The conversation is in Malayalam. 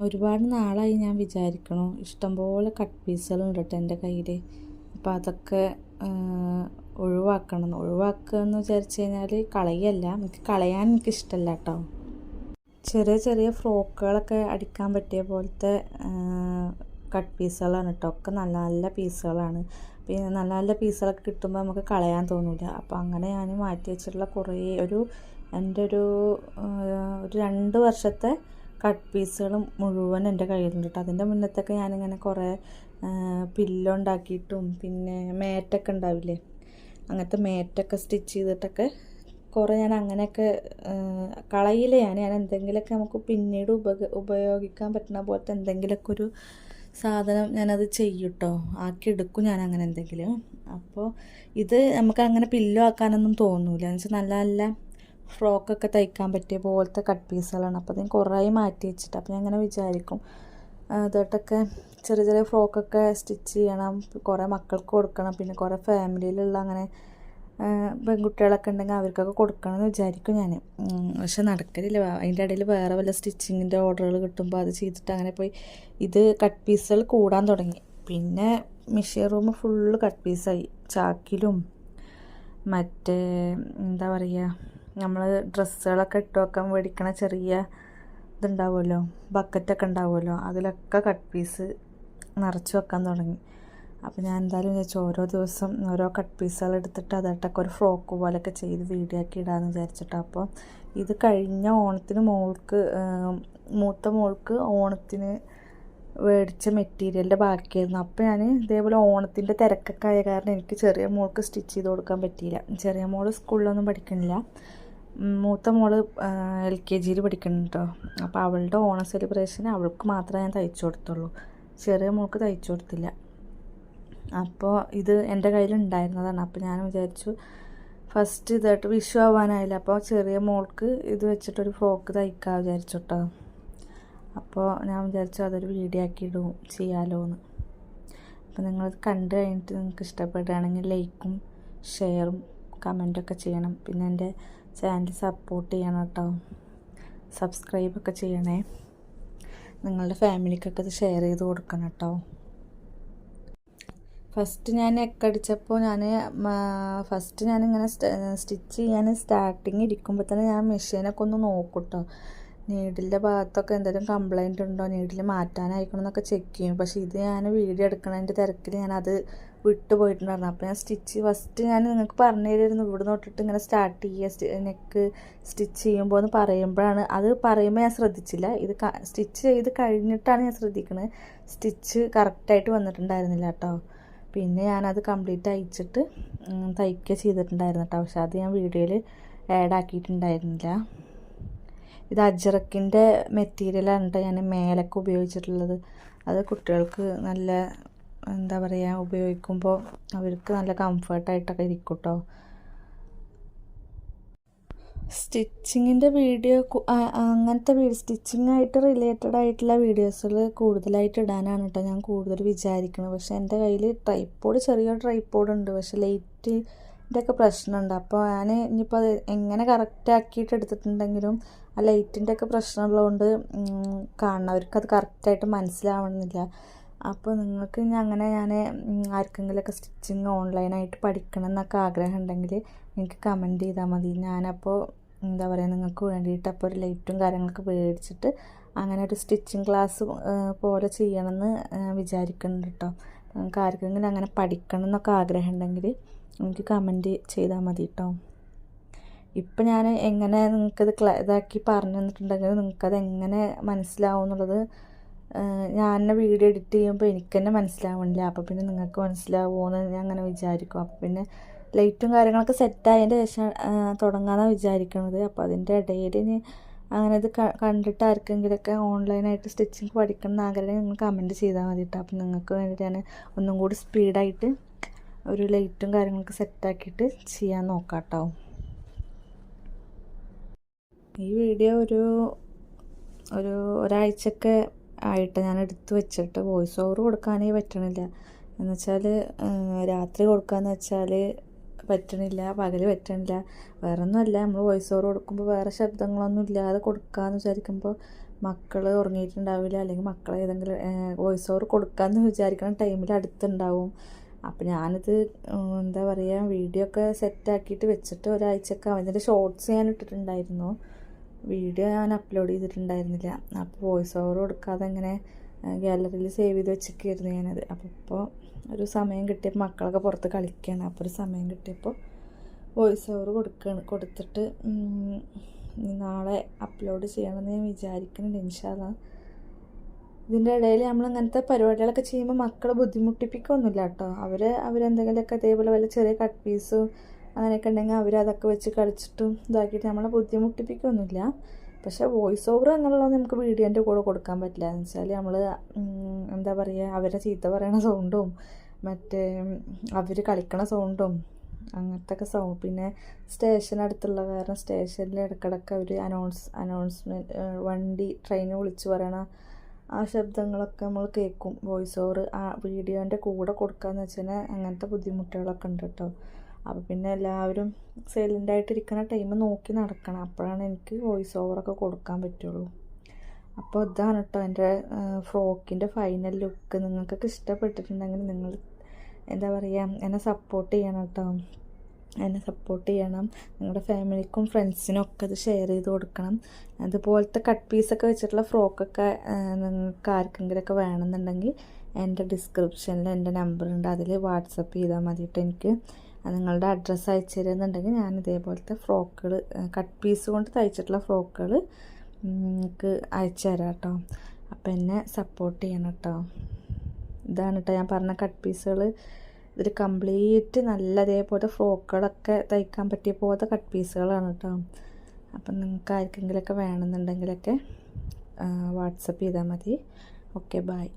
ഒരുപാട് നാളായി ഞാൻ വിചാരിക്കണു. ഇഷ്ടംപോലെ കട്ട് പീസുകളുണ്ട് കേട്ടോ എന്റെ കയ്യിൽ അപ്പോൾ അതൊക്കെ ഒഴിവാക്കണം. ഒഴിവാക്കുക എന്ന് വിചാരിച്ചു കഴിഞ്ഞാൽ കളയല്ല. എനിക്ക് കളയാൻ എനിക്ക് ഇഷ്ടമല്ല കേട്ടോ ചെറിയ ചെറിയ ഫ്രോക്കുകളൊക്കെ അടിക്കാൻ പറ്റിയ പോലത്തെ കട്ട് പീസുകളാണ് കേട്ടോ ഒക്കെ നല്ല നല്ല പീസുകളാണ് പിന്നെ നല്ല നല്ല പീസുകളൊക്കെ കിട്ടുമ്പോൾ നമുക്ക് കളയാൻ തോന്നില്ല അപ്പോൾ അങ്ങനെ ഞാൻ മാറ്റി വെച്ചിട്ടുള്ള കുറേ ഒരു എന്റെ ഒരു ഒരു രണ്ട് വർഷത്തെ കട്ട് പീസുകൾ മുഴുവൻ എന്റെ കയ്യിലുണ്ട് കേട്ടോ അതിന്റെ മുന്നത്തൊക്കെ ഞാനിങ്ങനെ കുറേ പില്ലോ ഉണ്ടാക്കിയിട്ടും പിന്നെ മേറ്റൊക്കെ ഉണ്ടാവില്ലേ? അങ്ങനത്തെ മേറ്റൊക്കെ സ്റ്റിച്ച് ചെയ്തിട്ടൊക്കെ കുറേ ഞാൻ അങ്ങനെയൊക്കെ കളയില്ല ഞാൻ? ഞാൻ എന്തെങ്കിലുമൊക്കെ നമുക്ക് പിന്നീട് ഉപ ഉപയോഗിക്കാൻ പറ്റുന്ന പോലത്തെ എന്തെങ്കിലുമൊക്കെ ഒരു സാധനം ഞാനത് ചെയ്യും കേട്ടോ ആക്കിയെടുക്കും ഞാൻ അങ്ങനെ എന്തെങ്കിലും. അപ്പോൾ ഇത് നമുക്ക് അങ്ങനെ പില്ലോ ആക്കാനൊന്നും തോന്നൂല. എന്ന് വെച്ചാൽ നല്ല നല്ല ഫ്രോക്കൊക്കെ തയ്ക്കാൻ പറ്റിയ പോലത്തെ കട്ട് പീസുകളാണ്. അപ്പോൾ അതിന് കുറേ മാറ്റി വെച്ചിട്ട് അപ്പോൾ ഞാൻ അങ്ങനെ വിചാരിക്കും അതൊട്ടൊക്കെ ചെറിയ ചെറിയ ഫ്രോക്കൊക്കെ സ്റ്റിച്ച് ചെയ്യണം കുറേ മക്കൾക്ക് കൊടുക്കണം പിന്നെ കുറേ ഫാമിലിയിലുള്ള അങ്ങനെ പെൺകുട്ടികളൊക്കെ ഉണ്ടെങ്കിൽ അവർക്കൊക്കെ കൊടുക്കണം എന്ന് വിചാരിക്കും ഞാൻ. പക്ഷെ നടക്കലില്ല. അതിന്റെ ഇടയിൽ വേറെ വല്ല സ്റ്റിച്ചിങ്ങിന്റെ ഓർഡറുകൾ കിട്ടുമ്പോൾ അത് ചെയ്തിട്ട് അങ്ങനെ പോയി ഇത് കട്ട് പീസുകൾ കൂടാൻ തുടങ്ങി. പിന്നെ മിഷീൻ റൂം ഫുള്ള് കട്ട് പീസായി. ചാക്കിലും മറ്റേ എന്താ പറയുക നമ്മൾ ഡ്രസ്സുകളൊക്കെ ഇട്ട് വെക്കാൻ മേടിക്കണ ചെറിയ ഇതുണ്ടാവുമല്ലോ ബക്കറ്റൊക്കെ ഉണ്ടാവുമല്ലോ അതിലൊക്കെ കട്ട് പീസ് നിറച്ച് വെക്കാൻ തുടങ്ങി. അപ്പോൾ ഞാൻ എന്തായാലും വിചാരിച്ചു ഓരോ ദിവസം ഓരോ കട്ട് പീസുകൾ എടുത്തിട്ട് അതായിട്ടൊക്കെ ഒരു ഫ്രോക്ക് പോലെയൊക്കെ ചെയ്ത് വീഡിയോ ആക്കി ഇടാമെന്ന് വിചാരിച്ചിട്ട്. അപ്പോൾ ഇത് കഴിഞ്ഞ ഓണത്തിന് മോൾക്ക് മൂത്ത മോൾക്ക് ഓണത്തിന് മേടിച്ച മെറ്റീരിയലിന്റെ ബാക്കിയായിരുന്നു. അപ്പോൾ ഞാൻ ഇതേപോലെ ഓണത്തിന്റെ തിരക്കൊക്കെ ആയ കാരണം എനിക്ക് ചെറിയ മോൾക്ക് സ്റ്റിച്ച് ചെയ്ത് കൊടുക്കാൻ പറ്റിയില്ല. ചെറിയ മോൾ സ്കൂളിലൊന്നും പഠിക്കുന്നില്ല മൂത്ത മോൾ എൽ കെ ജിയിൽ പഠിക്കുന്നുണ്ട് കേട്ടോ. അപ്പോൾ അവളുടെ ഓണ സെലിബ്രേഷന് അവൾക്ക് മാത്രമേ ഞാൻ തയ്ച്ചു കൊടുത്തുള്ളൂ. ചെറിയ മോൾക്ക് തയ്ച്ചു കൊടുത്തില്ല. അപ്പോൾ ഇത് എന്റെ കയ്യിൽ ഉണ്ടായിരുന്നതാണ്. അപ്പോൾ ഞാൻ വിചാരിച്ചു ഫസ്റ്റ് ഇതായിട്ട് വിഷു ആവാനായില്ല. അപ്പോൾ ചെറിയ മോൾക്ക് ഇത് വെച്ചിട്ടൊരു ഫ്രോക്ക് തയ്ക്കാൻ വിചാരിച്ചു കേട്ടോ. അപ്പോൾ ഞാൻ വിചാരിച്ചു അതൊരു വീഡിയോ ആക്കി ഇടും ചെയ്യാലോ എന്ന് അപ്പോൾ നിങ്ങളത് കണ്ടു കഴിഞ്ഞിട്ട് നിങ്ങൾക്ക് ഇഷ്ടപ്പെടുകയാണെങ്കിൽ ലൈക്കും ഷെയറും കമന്റൊക്കെ ചെയ്യണം. പിന്നെ എന്റെ ചാനൽ സപ്പോർട്ട് ചെയ്യണം കേട്ടോ സബ്സ്ക്രൈബൊക്കെ ചെയ്യണേ. നിങ്ങളുടെ ഫാമിലിക്കൊക്കെ ഇത് ഷെയർ ചെയ്ത് കൊടുക്കണം കേട്ടോ ഫസ്റ്റ് ഞാൻ എക്കടിച്ചപ്പോൾ ഞാൻ ഫസ്റ്റ് ഞാനിങ്ങനെ സ്റ്റിച്ച് ചെയ്യാൻ സ്റ്റാർട്ടിങ് ഇരിക്കുമ്പോൾ തന്നെ ഞാൻ മെഷീനൊക്കെ ഒന്ന് നോക്കും കേട്ടോ നീഡിലിന്റെ ഭാഗത്തൊക്കെ എന്തെങ്കിലും കംപ്ലൈന്റ് ഉണ്ടോ? നീഡിൽ മാറ്റാനായിക്കണം എന്നൊക്കെ ചെക്ക് ചെയ്യും. പക്ഷേ ഇത് ഞാൻ വീഡിയോ എടുക്കണതിന്റെ തിരക്കിൽ ഞാനത് വിട്ടു പോയിട്ടുണ്ടായിരുന്നു അപ്പോൾ ഞാൻ സ്റ്റിച്ച് ഫസ്റ്റ് ഞാൻ നിങ്ങൾക്ക് പറഞ്ഞു തരുമായിരുന്നു ഇവിടെ തൊട്ടിട്ട് ഇങ്ങനെ സ്റ്റാർട്ട് ചെയ്യുക നെക്ക് സ്റ്റിച്ച് ചെയ്യുമ്പോൾ എന്ന് പറയുമ്പോഴാണ്. അത് പറയുമ്പോൾ ഞാൻ ശ്രദ്ധിച്ചില്ല. ഇത് സ്റ്റിച്ച് ചെയ്ത് കഴിഞ്ഞിട്ടാണ് ഞാൻ ശ്രദ്ധിക്കുന്നത് സ്റ്റിച്ച് കറക്റ്റായിട്ട് വന്നിട്ടുണ്ടായിരുന്നില്ല കേട്ടോ പിന്നെ ഞാനത് കംപ്ലീറ്റ് അയച്ചിട്ട് തയ്ക്കുക ചെയ്തിട്ടുണ്ടായിരുന്നു കേട്ടോ പക്ഷെ അത് ഞാൻ വീഡിയോയിൽ ആഡ് ആക്കിയിട്ടുണ്ടായിരുന്നില്ല. ഇത് അജറക്കിന്റെ മെറ്റീരിയലാണ് കേട്ടോ ഞാൻ മേലൊക്കെ ഉപയോഗിച്ചിട്ടുള്ളത്. അത് കുട്ടികൾക്ക് നല്ല എന്താ പറയുക ഉപയോഗിക്കുമ്പോൾ അവർക്ക് നല്ല കംഫർട്ടായിട്ടൊക്കെ ഇരിക്കും കേട്ടോ സ്റ്റിച്ചിങ്ങിന്റെ വീഡിയോ അങ്ങനത്തെ സ്റ്റിച്ചിങ്ങായിട്ട് റിലേറ്റഡ് ആയിട്ടുള്ള വീഡിയോസുകൾ കൂടുതലായിട്ട് ഇടാനാണ് കേട്ടോ ഞാൻ കൂടുതൽ വിചാരിക്കുന്നത് പക്ഷേ എന്റെ കയ്യിൽ ട്രൈപ്പോഡ് ചെറിയൊരു ട്രൈപ്പോഡ് ഉണ്ട്. പക്ഷേ ലൈറ്റിന്റെ ഒക്കെ പ്രശ്നമുണ്ട്. അപ്പോൾ ഞാൻ ഇനിയിപ്പോൾ അത് എങ്ങനെ കറക്റ്റ് ആക്കിയിട്ട് എടുത്തിട്ടുണ്ടെങ്കിലും ആ ലൈറ്റിന്റെ ഒക്കെ പ്രശ്നമുള്ളതുകൊണ്ട് കാണുന്നവർക്ക് അത് കറക്റ്റായിട്ട് മനസ്സിലാവണമെന്നില്ല. അപ്പോൾ നിങ്ങൾക്ക് ഇനി അങ്ങനെ ഞാൻ ആർക്കെങ്കിലുമൊക്കെ സ്റ്റിച്ചിങ് ഓൺലൈനായിട്ട് പഠിക്കണം എന്നൊക്കെ ആഗ്രഹം ഉണ്ടെങ്കിൽ എനിക്ക് കമന്റ് ചെയ്താൽ മതി. ഞാനപ്പോൾ എന്താ പറയുക നിങ്ങൾക്ക് വേണ്ടിയിട്ട് അപ്പോൾ ഒരു ലൈറ്റും കാര്യങ്ങളൊക്കെ മേടിച്ചിട്ട് അങ്ങനെ ഒരു സ്റ്റിച്ചിങ് ക്ലാസ് പോലെ ചെയ്യണമെന്ന് വിചാരിക്കുന്നുണ്ട് കേട്ടോ നിങ്ങൾക്ക് ആർക്കെങ്കിലും അങ്ങനെ പഠിക്കണം എന്നൊക്കെ ആഗ്രഹം ഉണ്ടെങ്കിൽ എനിക്ക് കമന്റ് ചെയ്താൽ മതി കേട്ടോ ഇപ്പം ഞാൻ എങ്ങനെ നിങ്ങൾക്കത് ക്ല ഇതാക്കി പറഞ്ഞു തന്നിട്ടുണ്ടെങ്കിൽ നിങ്ങൾക്കത് എങ്ങനെ മനസ്സിലാവും എന്നുള്ളത് ഞാൻ തന്നെ വീഡിയോ എഡിറ്റ് ചെയ്യുമ്പോൾ എനിക്ക് തന്നെ മനസ്സിലാവണില്ല. അപ്പോൾ പിന്നെ നിങ്ങൾക്ക് മനസ്സിലാവുമോ എന്ന് ഞാൻ അങ്ങനെ വിചാരിക്കും. അപ്പോൾ പിന്നെ ലൈറ്റും കാര്യങ്ങളൊക്കെ സെറ്റായതിന്റെ ശേഷം തുടങ്ങാമെന്നാണ് വിചാരിക്കുന്നത് അപ്പോൾ അതിന്റെ ഇടയിൽ അങ്ങനെ ഇത് കണ്ടിട്ട് ആർക്കെങ്കിലുമൊക്കെ ഓൺലൈനായിട്ട് സ്റ്റിച്ചിങ് പഠിക്കണം എന്ന് ആഗ്രഹം നിങ്ങൾ കമന്റ് ചെയ്താൽ മതി കേട്ടോ അപ്പോൾ നിങ്ങൾക്ക് വേണ്ടിയിട്ട് ഞാൻ ഒന്നും കൂടി സ്പീഡായിട്ട് ഒരു ലൈറ്റും കാര്യങ്ങളൊക്കെ സെറ്റാക്കിയിട്ട് ചെയ്യാൻ നോക്കാം കേട്ടോ ഈ വീഡിയോ ഒരു ഒരു ഒരാഴ്ചയൊക്കെ ആയിട്ട് ഞാൻ എടുത്തു വെച്ചിട്ട് വോയിസ് ഓവർ കൊടുക്കാനേ പറ്റണില്ല. എന്ന് വെച്ചാൽ രാത്രി കൊടുക്കാന്ന് വെച്ചാൽ പറ്റണില്ല പകൽ പറ്റണില്ല. വേറെ ഒന്നുമല്ല നമ്മൾ വോയിസ് ഓവർ കൊടുക്കുമ്പോൾ വേറെ ശബ്ദങ്ങളൊന്നും ഇല്ലാതെ കൊടുക്കാമെന്ന് വിചാരിക്കുമ്പോൾ മക്കൾ ഉറങ്ങിയിട്ടുണ്ടാവില്ല. അല്ലെങ്കിൽ മക്കൾ ഏതെങ്കിലും വോയിസ് ഓവർ കൊടുക്കാമെന്ന് വിചാരിക്കുന്ന ടൈമിൽ അടുത്തുണ്ടാവും. അപ്പം ഞാനിത് എന്താ പറയുക വീഡിയോ ഒക്കെ സെറ്റാക്കിയിട്ട് വെച്ചിട്ട് ഒരാഴ്ചയൊക്കെ അതിന്റെ ഷോർട്സ് ഞാൻ ഇട്ടിട്ടുണ്ടായിരുന്നു വീഡിയോ ഞാൻ അപ്ലോഡ് ചെയ്തിട്ടുണ്ടായിരുന്നില്ല. അപ്പോൾ വോയിസ് ഓവർ കൊടുക്കാതെ ഇങ്ങനെ ഗാലറിയിൽ സേവ് ചെയ്ത് വെച്ചിരിക്കുകയായിരുന്നു ഞാനത്. അപ്പോൾ ഇപ്പോൾ ഒരു സമയം കിട്ടിയപ്പോൾ മക്കളൊക്കെ പുറത്ത് കളിക്കുകയാണ്. അപ്പോൾ ഒരു സമയം കിട്ടിയപ്പോൾ വോയിസ് ഓവർ കൊടുക്കുകയാണ് കൊടുത്തിട്ട് നാളെ അപ്ലോഡ് ചെയ്യണമെന്ന് ഞാൻ വിചാരിക്കുന്നുണ്ട്. ഇൻഷാല്ല ഇതിന്റെ ഇടയിൽ നമ്മൾ ഇങ്ങനത്തെ പരിപാടികളൊക്കെ ചെയ്യുമ്പോൾ മക്കളെ ബുദ്ധിമുട്ടിപ്പിക്കൊന്നുമില്ല കേട്ടോ. അവർ അവരെന്തെങ്കിലുമൊക്കെ അതേപോലെ വല്ല ചെറിയ കട്ട് പീസും അങ്ങനെയൊക്കെ ഉണ്ടെങ്കിൽ അവരതൊക്കെ വെച്ച് കളിച്ചിട്ടും ഇതാക്കിയിട്ട് നമ്മളെ ബുദ്ധിമുട്ടിപ്പിക്കൊന്നുമില്ല. പക്ഷേ വോയിസ് ഓവർ എന്നുള്ളത് നമുക്ക് വീഡിയോന്റെ കൂടെ കൊടുക്കാൻ പറ്റില്ല. എന്ന് വെച്ചാൽ നമ്മൾ എന്താ പറയുക അവരെ ചീത്ത പറയണ സൗണ്ടും മറ്റേ അവർ കളിക്കണ സൗണ്ടും അങ്ങനത്തെ സൗണ്ട് പിന്നെ സ്റ്റേഷൻ അടുത്തുള്ള കാരണം സ്റ്റേഷനിൽ ഇടക്കിടക്ക് അവർ അനൗൺസ് അനൗൺസ്മെന്റ് വണ്ടി ട്രെയിൻ വിളിച്ച് പറയണ ആ ശബ്ദങ്ങളൊക്കെ നമ്മൾ കേൾക്കും വോയിസ് ഓവർ ആ വീഡിയോന്റെ കൂടെ കൊടുക്കുക കൊടുക്കാന്ന് വെച്ചാൽ അങ്ങനത്തെ ബുദ്ധിമുട്ടുകളൊക്കെ ഉണ്ട് കേട്ടോ. അപ്പോൾ പിന്നെ എല്ലാവരും സൈലന്റായിട്ടിരിക്കുന്ന ടൈം നോക്കി നടക്കണം. അപ്പോഴാണ് എനിക്ക് വോയിസ് ഓവറൊക്കെ കൊടുക്കാൻ പറ്റുള്ളൂ. അപ്പോൾ ഇതാണ് കേട്ടോ എന്റെ ഫ്രോക്കിന്റെ ഫൈനൽ ലുക്ക് നിങ്ങൾക്കൊക്കെ ഇഷ്ടപ്പെട്ടിട്ടുണ്ടെങ്കിൽ നിങ്ങൾ എന്താ പറയുക എന്നെ സപ്പോർട്ട് ചെയ്യണം കേട്ടോ എന്നെ സപ്പോർട്ട് ചെയ്യണം. നിങ്ങളുടെ ഫാമിലിക്കും ഫ്രണ്ട്സിനും ഒക്കെ ഇത് ഷെയർ ചെയ്ത് കൊടുക്കണം. അതുപോലത്തെ കട്ട് പീസൊക്കെ വെച്ചിട്ടുള്ള ഫ്രോക്കൊക്കെ നിങ്ങൾക്ക് ആർക്കെങ്കിലും ഒക്കെ വേണമെന്നുണ്ടെങ്കിൽ എന്റെ ഡിസ്ക്രിപ്ഷനിൽ എന്റെ നമ്പർ ഉണ്ട്. അതിൽ വാട്സപ്പ് ചെയ്താൽ മതി എനിക്ക്. നിങ്ങളുടെ അഡ്രസ്സ് അയച്ചു തരുന്നുണ്ടെങ്കിൽ ഞാൻ ഇതേപോലത്തെ ഫ്രോക്കുകൾ കട്ട് പീസ് കൊണ്ട് തയ്ച്ചിട്ടുള്ള ഫ്രോക്കുകൾ നിങ്ങൾക്ക് അയച്ചു തരാം കേട്ടോ. അപ്പം എന്നെ സപ്പോർട്ട് ചെയ്യണം കേട്ടോ. ഇതാണ് കേട്ടോ ഞാൻ പറഞ്ഞ കട്ട് പീസുകൾ ഇതിൽ കംപ്ലീറ്റ് നല്ല അതേപോലെ ഫ്രോക്കുകളൊക്കെ തയ്ക്കാൻ പറ്റിയ പോലത്തെ കട്ട് പീസുകളാണ് കേട്ടോ. അപ്പം നിങ്ങൾക്ക് ആർക്കെങ്കിലുമൊക്കെ വേണമെന്നുണ്ടെങ്കിലൊക്കെ വാട്സപ്പ് ചെയ്താൽ മതി. Okay bye